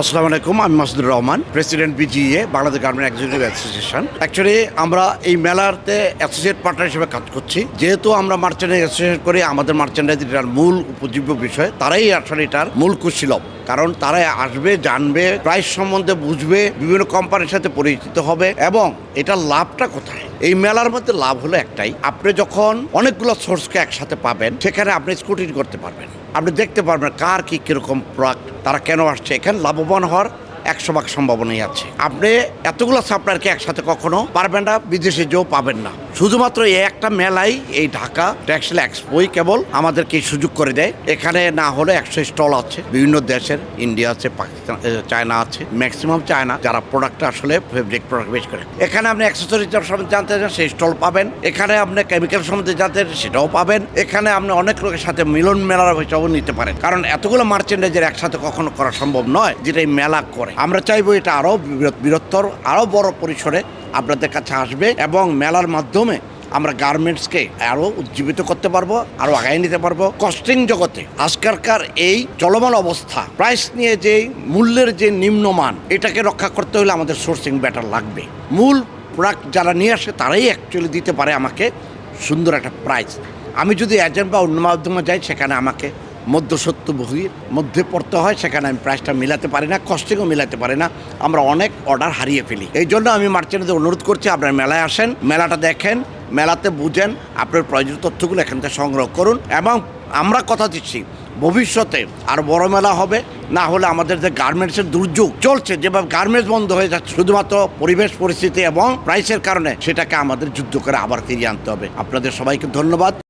আসসালামু আলাইকুম, আমি Masudur Rahman, president BGA Bangladesh garment executive association. Actually আমরা এই মেলাতে অ্যাসোসিয়েট পার্টনার হিসেবে কাজ করছি। যেহেতু আমরা মার্চেন্ডাইজ অ্যাসোসিয়েশন করি, আমাদের মার্চেন্ডাইজ এটার মূল উপজীব্য বিষয়, তারাই আসলে এটার মূল কুশীলভ কারণ তারা আসবে, জানবে, প্রাইস সম্বন্ধে বুঝবে, বিভিন্ন কোম্পানির সাথে পরিচিত হবে এবং এটার লাভটা কোথায়? এই মেলার মধ্যে লাভ হলো একটাই, আপনি যখন অনেকগুলো সোর্সকে একসাথে পাবেন, সেখানে আপনি স্কুটিনি করতে পারবেন। আপনি দেখতে পারবেন কার কি কীরকম প্রোডাক্ট তারা কেন আসছে, এখানে লাভবান হওয়ার একশো ভাগ সম্ভাবনাই আছে। আপনি এতগুলো সাপ্লায়ারকে একসাথে কখনো পারবেন না, বিদেশে যেও পাবেন না। শুধুমাত্র এই একটা মেলাই এই ঢাকা টেক্সটাইল এক্সপোই কেবল আমাদেরকে সুযোগ করে দেয়। এখানে না হলে একশো স্টল আছে, বিভিন্ন দেশের, ইন্ডিয়া আছে, পাকিস্তান চায়না আছে ম্যাক্সিমাম চায়না, যারা প্রোডাক্ট আসলে ফেব্রিক প্রোডাক্ট বেশ করে। এখানে আপনি অ্যাক্সেসরিজ সম্বন্ধে জানতে চান সেই স্টল পাবেন। এখানে আপনি কেমিক্যাল সম্বন্ধে জানতে সেটাও পাবেন। এখানে আপনি অনেক লোকের সাথে মিলন মেলার হিসাবেও নিতে পারেন। কারণ এতগুলো মার্চেন্ডাইজের একসাথে কখনো করা সম্ভব নয়, যেটা এই মেলা করে। আমরা চাইব এটা আরও বৃহত্তর, আরও বড় পরিসরে আপনাদের কাছে আসবে এবং মেলার মাধ্যমে আমরা গার্মেন্টসকে আরও উজ্জীবিত করতে পারব আরও আগায় নিতে পারব। কস্টিং জগতে আজকালকার এই চলমান অবস্থা প্রাইস নিয়ে যে মূল্যের যে নিম্নমান, এটাকে রক্ষা করতে হলে আমাদের সোর্সিং ব্যাটার লাগবে। মূল প্রোডাক্ট যারা নিয়ে আসে, তারাই অ্যাকচুয়ালি দিতে পারে আমাকে সুন্দর একটা প্রাইস আমি যদি এজেন্ট বা অন্য মাধ্যমে যাই, সেখানে আমাকে মধ্যসত্যভোগীর মধ্যে পড়তে হয়, সেখানে আমি প্রাইসটা মিলাতে পারি না কস্টিংও মিলাতে পারি না। আমরা অনেক অর্ডার হারিয়ে ফেলি। এই জন্য আমি মার্চেন্টদের অনুরোধ করছি, আপনারা মেলায় আসেন, মেলাটা দেখেন, মেলাতে বুঝেন, আপনার প্রয়োজনীয় তথ্যগুলো এখান থেকে সংগ্রহ করুন এবং আমরা কথা দিচ্ছি, ভবিষ্যতে আর বড় মেলা হবে, না হলে আমাদের যে গার্মেন্টসের দুর্যোগ চলছে, যেভাবে গার্মেন্টস বন্ধ হয়ে যাচ্ছে, শুধুমাত্র পরিবেশ পরিস্থিতি এবং প্রাইসের কারণে, সেটাকে আমাদের যুদ্ধ করে আবার ফিরিয়ে আনতে হবে। আপনাদের সবাইকে ধন্যবাদ।